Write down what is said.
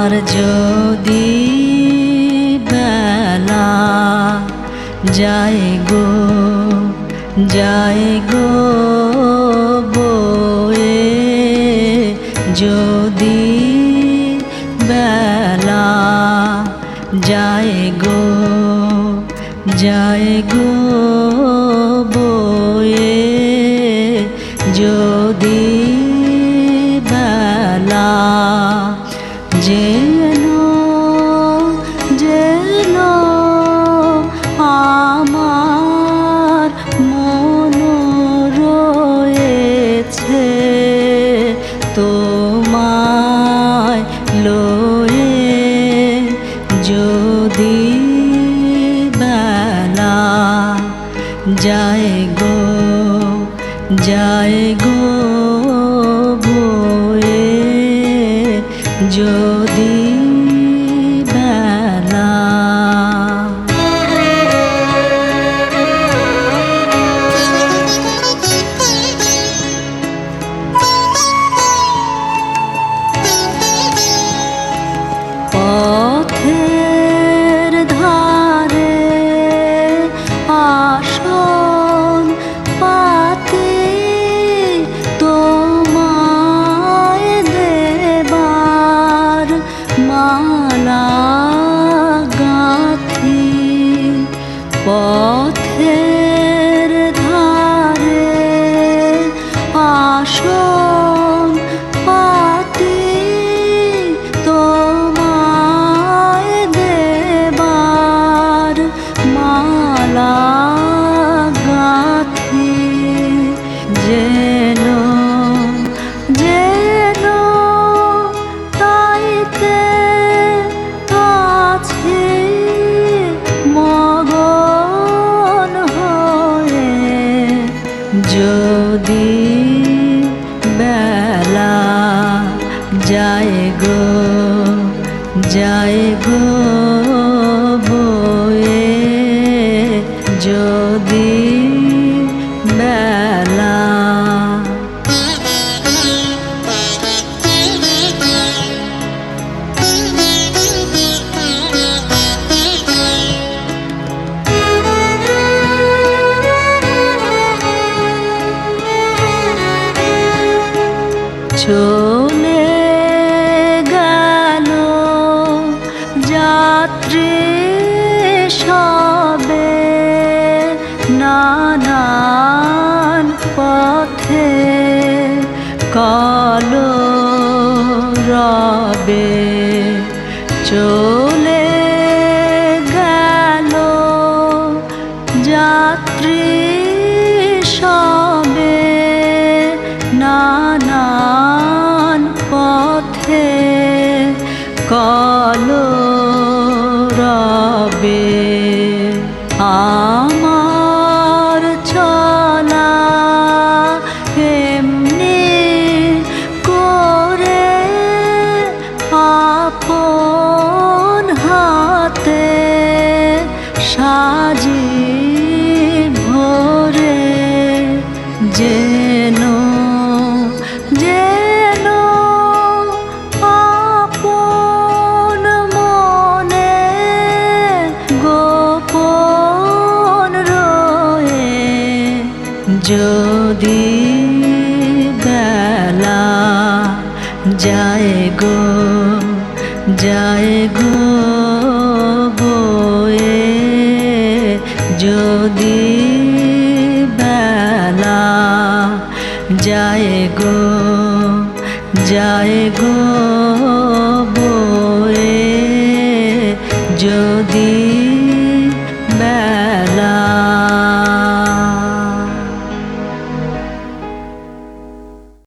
আর যদি বেলা যায় গো যায় গো বয়ে, যদি বেলা যায় গো যায় গো বয়ে, যদি বেলা যেন যেন আমার মন রয়েছে তোমায় লয়ে যদি বেলা যায় গো যায় গো যদি যায় গো যায় গো বয়ে যদি বেলা চলে কল রবে চলে গেল যাত্রী সবে নানান পথে কল সাজি ভরে যেন যদি বেলা যায় গো যায় গো যায় গো যায় গো বয়ে যদি